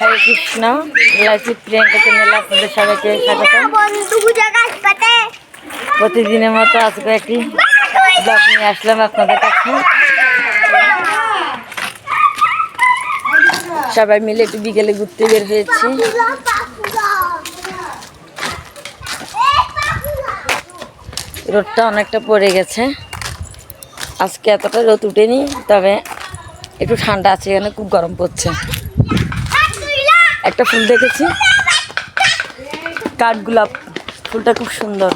হরে কৃষ্ণ লাইফি প্রিয়াঙ্কা চ্যানেলে আপনাদের সবাইকে স্বাগত প্রতিদিনের মতো আজকে একটি ব্লগ নিয়ে আসলাম আপনাদের কাছে। সবাই মিলে একটু বিকেলে ঘুরতে বের হয়েছি। রোদটা অনেকটা পড়ে গেছে। আজকে এতটা রোদ উঠেনি তবে একটু ঠান্ডা আছে এখানে খুব গরম পড়ছে। একটা ফুল দেখেছি। কাঠগোলাপ ফুলটা খুব সুন্দর।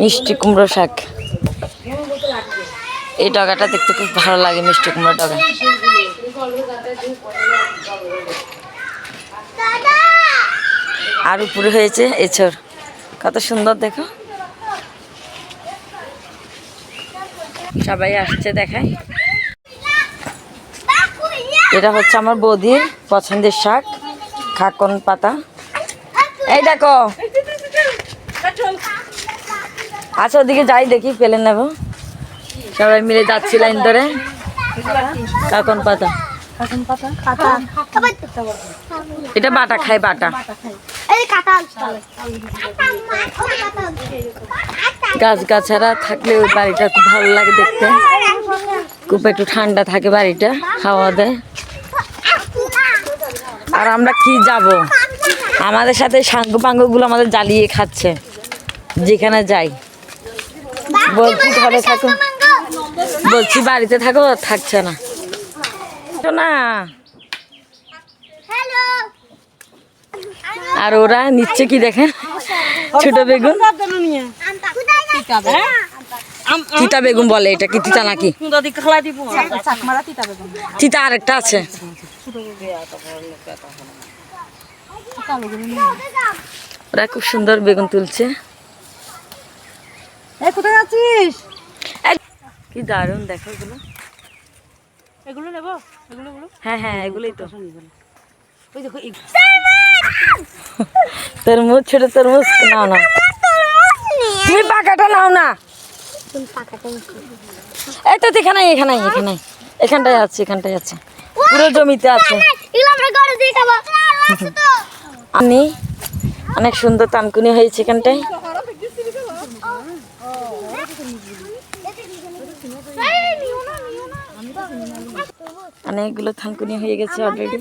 মিষ্টি কুমড়ো শাক। এই ডগাটা দেখতে খুব ভালো লাগে, মিষ্টি কুমড়ো ডগা। আর উপরে হয়েছে এছর কত সুন্দর দেখো। সবাই আসছে দেখায়। এটা হচ্ছে আমার বৌদির পছন্দের শাক, খাকন পাতা। এই দেখো। আচ্ছা ওদিকে যাই দেখি পেলে নেব। সবাই মিলে যাচ্ছি লাইন ধরে। কাকন পাতা। এটা বাটা খায়, বাটা। গাছ গাছারা থাকলে ওই বাড়িটা খুব ভালো লাগে দেখতে। খুব একটু ঠান্ডা থাকে বাড়িটা খাওয়া দেয়। আর আমরা কি যাব? আমাদের সাথে সাঙ্গ পাঙ্গগুলো আমাদের জ্বালিয়ে খাচ্ছে। যেখানে যাই। বলছি ঘরে থাকো। বলছি বাড়িতে থাকো থাকছে না। না আর ওরা নিচ্ছে কি দেখেন? ছোট বেগুন। তিতা বেগুন বলে এটা কি তিতা নাকি? তিতা আরেকটা আছে। ওরা খুব সুন্দর বেগুন তুলছে। কোথায় এই, কি দারুণ দেখো এগুলো। এগুলো নেব? এগুলো হ্যাঁ হ্যাঁ এগুলোই তো। ওই দেখো তরমুজ ছোট তরমুজ নাও না তুমি পাকাটা নাও না। এই তো এখানে এখানে এখানে এখানটায় আছে এখানটায় আছে। পুরো জমিতে আছে। আমি অনেক সুন্দর তানকুনি হয়েছে এখানটায়। অনেকগুলো থানকুনি হয়ে গেছে অলরেডি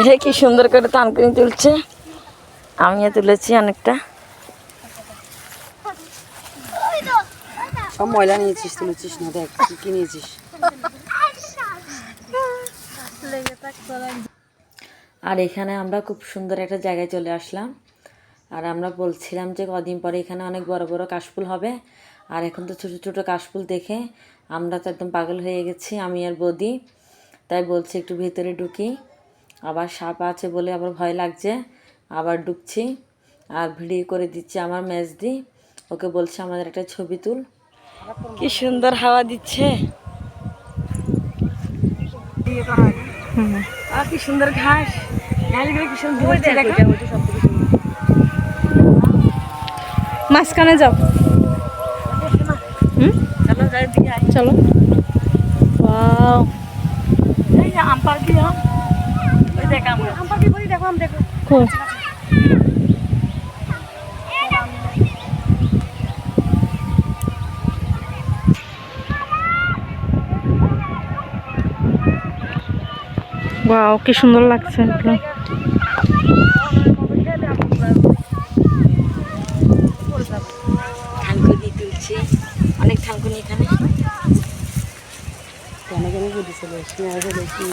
এটা কি সুন্দর করে থানকুনি তুলছে? আমিও তুলেছি অনেকটা। সব ময়লা নিয়েছিস তুলেছিস না দেখ কি কি নিয়েছিস? আর এখানে আমরা খুব সুন্দর একটা জায়গায় চলে আসলাম। আর আমরা বলছিলাম যে কদিন পরে এখানে অনেক বড় বড় কাশফুল হবে। আর এখন তো ছোটো ছোটো কাশফুল দেখে আমরা তো একদম পাগল হয়ে গেছি, আমি আর বৌদি। তাই বলছি একটু ভেতরে ঢুকি। আবার সাপ আছে বলে আবার ভয় লাগছে, আবার ঢুকছি। আর ভিডিও করে দিচ্ছি আমার মেজদি। ওকে বলছে আমাদের একটা ছবি তুল। কি সুন্দর হাওয়া দিচ্ছে। আর কি সুন্দর ঘাস। ঘাসগুলো কি সুন্দর দেখো মাঝখানে যাও। চলো আম পাড়ি আম। দেখো আম। গাছ। ওয়াও কি সুন্দর লাগছে তুলছি। অনেক এখানে। বুঝি চলে এসছি দেখি।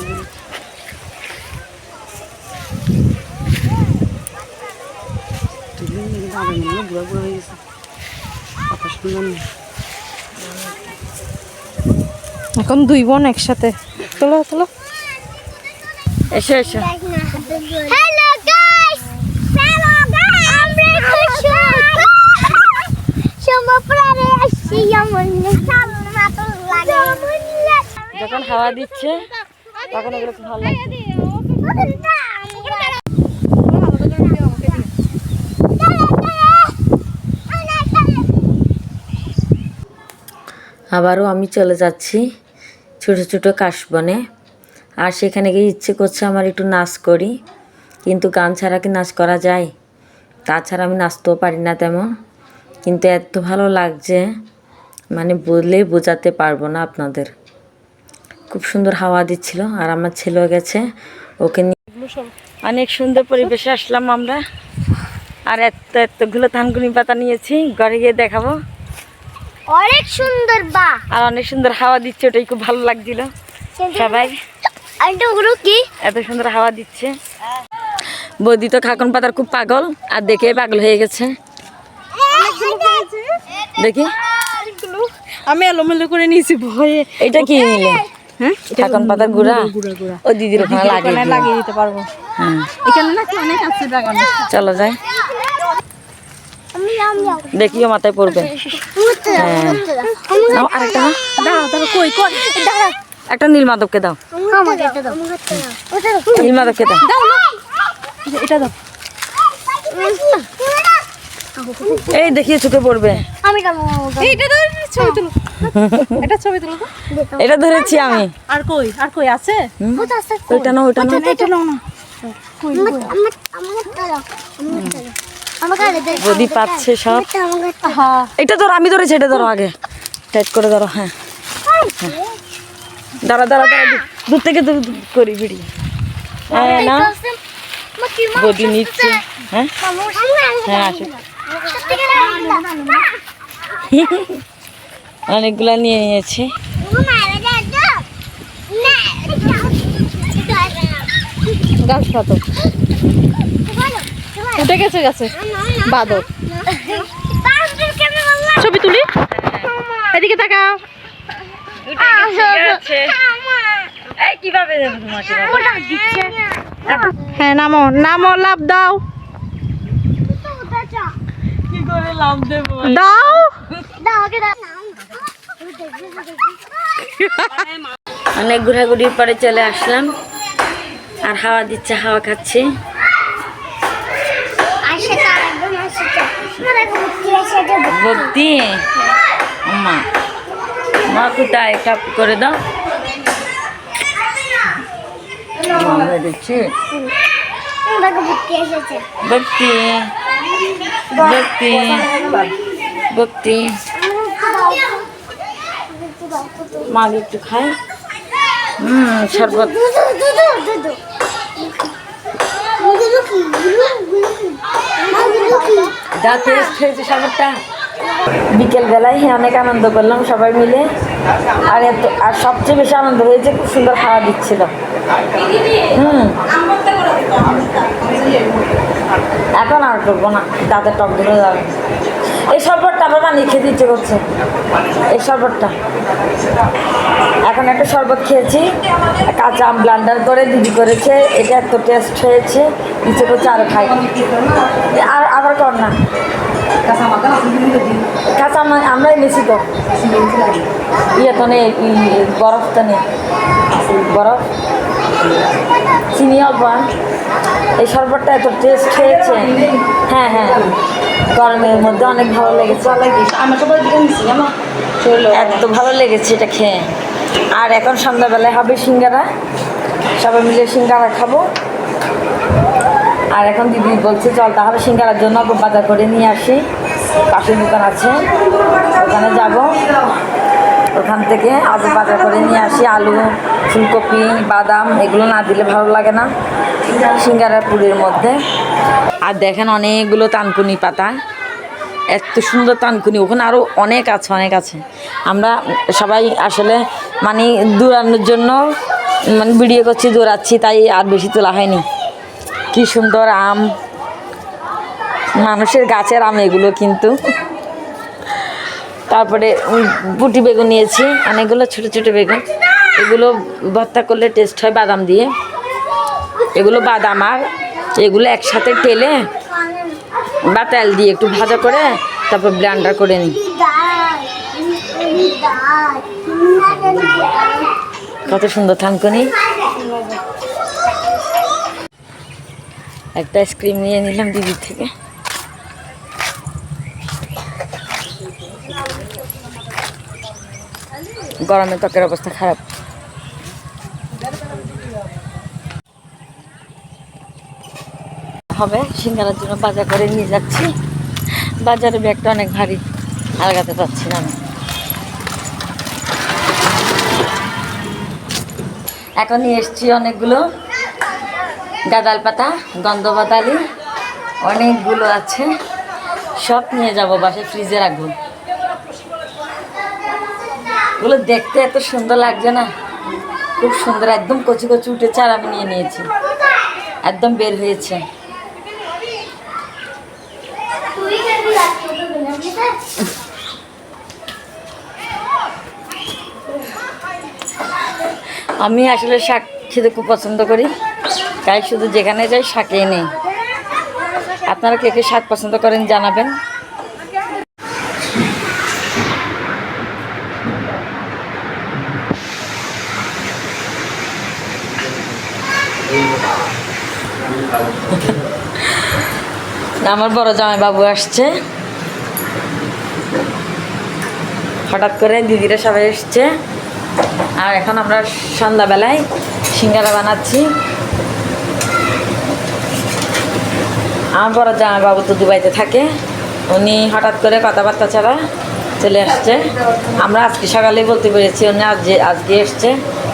তুলি হয় বুড়া বুড়া হয়ে গেছে। কথা শুনলাম এখন দুই বোন একসাথে। চলো চলো এসো এসো। হ্যালো গাইস হ্যালো গাইস আমরা খুশি সমপ্রারে আসছি এমন যখন হাওয়া দিচ্ছে তখন ওগুলো খুব ভালো লাগছে। আবারও আমি চলে যাচ্ছি ছোট ছোট কাশবনে। আর সেখানে গিয়ে ইচ্ছে করছে আমার একটু নাচ করি। কিন্তু গান ছাড়া কি নাচ করা যায়? তাছাড়া আমি নাচতেও পারি না তেমন। কিন্তু এত ভালো লাগছে মানে বলে বোঝাতে পারব না আপনাদের। খুব সুন্দর হাওয়া দিচ্ছিল আর আমার ছেলেও গেছে ওকে নিয়ে অনেক সুন্দর পরিবেশে আসলাম আমরা। আর এত এতগুলো থানকুনি পাতা নিয়েছি ঘরে গিয়ে দেখাবো। অনেক সুন্দর বা আর অনেক সুন্দর হাওয়া দিচ্ছে ওটাই খুব ভালো লাগছিল। সবাই কি? এত সুন্দর হাওয়া দিচ্ছে। বৌদি তো খাকন পাতার খুব পাগল আর দেখে পাগল হয়ে গেছে। দেখি। আমি এলোমেলো করে নিয়েছি ভয়ে। এটা কি? নিলে হ্যাঁ? খাকন পাতার গুড়া? ও দিদির ওখানে লাগিয়ে লাগিয়ে দিতে পারব। হ্যাঁ এখানে নাকি অনেক আছে লাগানো চলো যাই। আমি আমি দেখিও মাথায় পড়বে। হ্যাঁ। আরেকটা নাও। দাঁড়াও দাঁড়াও কই কই? দাঁড়াও। একটা নীল মাধবকে দাও। আমাকে দাও দাও নীল মাধবকে দাও। এটা দাও। এই দেখিয়ে চোখে পড়বে। এটা ছবি তুলো। তো। এটা ধরেছি আমি। আর কই? আর কই আছে? ওইটা ওইটা এটা না। বদি পাচ্ছে সব। হ্যাঁ। এটা ধরো আমি ধরেছি এটা ধরো আগে। টাইট করে ধরো হ্যাঁ। হ্যাঁ। দাঁড়া দাঁড়া দাঁড়া দূর- থেকে দূর করি বিড়ি। হ্যাঁ না? বদি নিচ্ছে। হ্যাঁ? হ্যাঁ আসো অনেকগুলা নিয়ে নিয়েছে। গাছ পাতো উঠে গেছে গেছে? বাদর। ছবি তুলি। এদিকে তাকাও। এই কীভাবে দেবো তোমাকে? হ্যাঁ নামো। নামো লাভ দাও। কি করে লাভ দেবো? দাও। অনেক ঘোরাঘুরির পরে চলে আসলাম। আর হাওয়া দিচ্ছে হাওয়া খাচ্ছি। ভক্তি মা মা কোথায় একটা করে দাও। ভক্তি ভক্তি ভক্তি মাকে একটু খাই হুম শরবত। টেস্ট হয়েছে শরবতটা? বিকেল বেলায় অনেক আনন্দ করলাম সবাই মিলে। আর এত, আর সবচেয়ে বেশি আনন্দ হয়েছে, খুব সুন্দর খাওয়া দিচ্ছিল। হুম। এখন আর করব না, দাঁতের টক ধরে যাবে। এই শরবতটা আবার বানিয়ে খেতে ইচ্ছে করছে। এই শরবতটা। এখন একটা শরবত খেয়েছি। কাঁচা আম ব্লান্ডার করে, দিদি করেছে। এটা এত টেস্ট হয়েছে, ইচ্ছে করছে আরও খাই। আর আবার কর না। কাঁচা আম আমরা এনেছি তো। ইয়ে তো নেই ই, বরফ তো নেই। বরফ। চিনি অল্প এই শরবতটা এত টেস্ট হয়েছে হ্যাঁ হ্যাঁ। গরমের মধ্যে অনেক ভালো লেগেছে। এত ভালো লেগেছে এটা খেয়ে। আর এখন সন্ধ্যাবেলায় হবে সিঙ্গারা। সবাই মিলে সিঙ্গারা খাব। আর এখন দিদি বলছে, চল তাহলে সিঙ্গারার জন্য বাজার করে নিয়ে আসি। পাশের দোকান আছে। ওখানে যাব। ওখান থেকে আলু বাজার করে নিয়ে আসি। আলু, ফুলকপি, বাদাম, এগুলো না দিলে ভালো লাগে না। সিঙ্গারার পুরের মধ্যে। আর দেখেন অনেকগুলো তানকুনি পাতা। এত সুন্দর তানকুনি। ওখানে আরও অনেক আছে অনেক আছে। আমরা সবাই আসলে মানে দৌড়ানোর জন্য মানে ভিডিও করছি, দৌড়াচ্ছি, তাই আর বেশি তোলা হয়নি। কি সুন্দর আম। মানুষের গাছের আম এগুলো কিন্তু। তারপরে পুঁটি বেগুন নিয়েছি, অনেকগুলো ছোট ছোট বেগুন। এগুলো ভর্তা করলে টেস্ট হয় বাদাম দিয়ে। এগুলো বাদাম আর এগুলো একসাথে তেলে বা তেল দিয়ে একটু ভাজা করে তারপর ব্লেন্ডার করে নিই। কত সুন্দর থানকুনি। একটা আইসক্রিম নিয়ে নিলাম দিদির থেকে। গরমে ত্বকের অবস্থা খারাপ। হবে, সিঙ্গারার জন্য বাজার করে নিয়ে যাচ্ছি। বাজারে ব্যাগটা অনেক ভারী, আলগাতে পারছি না এখন নিয়ে এসছি অনেকগুলো গাদাল পাতা গন্ধবাতালি অনেকগুলো আছে। সব নিয়ে যাব, বাসায় ফ্রিজে রাখব। এগুলো দেখতে এত সুন্দর লাগছে না? খুব সুন্দর, একদম কচি কচি উঠেছে আর আমি নিয়ে নিয়েছি। একদম বের হয়েছে। আমি আসলে শাক খেতে খুব পছন্দ করি। তাই শুধু যেখানে যাই, শাকেই নেই। আপনারা কে কে শাক পছন্দ করেন জানাবেন। আমার বড় জামাই বাবু আসছে। হঠাৎ করে দিদিরা সবাই এসছে। আর এখন আমরা সন্ধ্যাবেলায় সিঙ্গারা বানাচ্ছি। আমার বড় জামাই বাবু তো দুবাইতে থাকে, উনি হঠাৎ করে কথাবার্তা ছাড়া চলে আসছে। আমরা আজকে সকালেই বলতে পেরেছি, উনি আজ আজকে এসছে,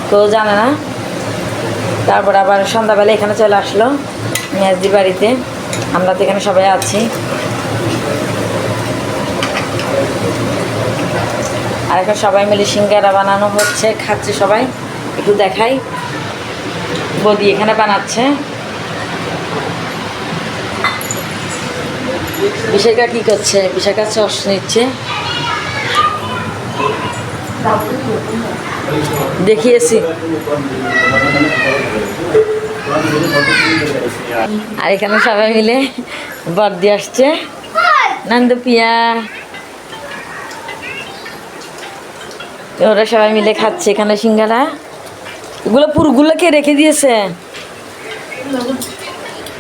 কেউ জানে না। তারপর আবার সন্ধ্যাবেলা এখানে চলে আসলো মেয়াজদি বাড়িতে। আমরা তো এখানে সবাই আছি। আর এখন সবাই মিলে সিঙ্গারা বানানো হচ্ছে, খাচ্ছে সবাই। একটু দেখাই। বদি এখানে বানাচ্ছে। বিশাখা কি করছে বিশাখা সস নিচ্ছে। দেখিয়েছি। আর এখানে সবাই মিলে বর্দি আসছে। নন্দ, পিয়া। ওরা সবাই মিলে খাচ্ছে এখানে সিঙ্গারা। এগুলো পুরোগুলোকে রেখে দিয়েছে।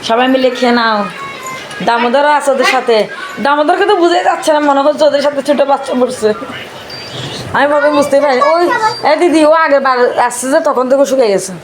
সবাই মিলে খেয়ে নাও। দামোদরও আছে ওদের সাথে। দামোদরকে তো বুঝে যাচ্ছে না, মনে হচ্ছে ওদের সাথে ছোট বাচ্চা পড়ছে আমি ভাবে বুঝতে পারি ওই এ দিদি, ও আগের বার আসছে যে, তখন থেকে শুকিয়ে গেছে।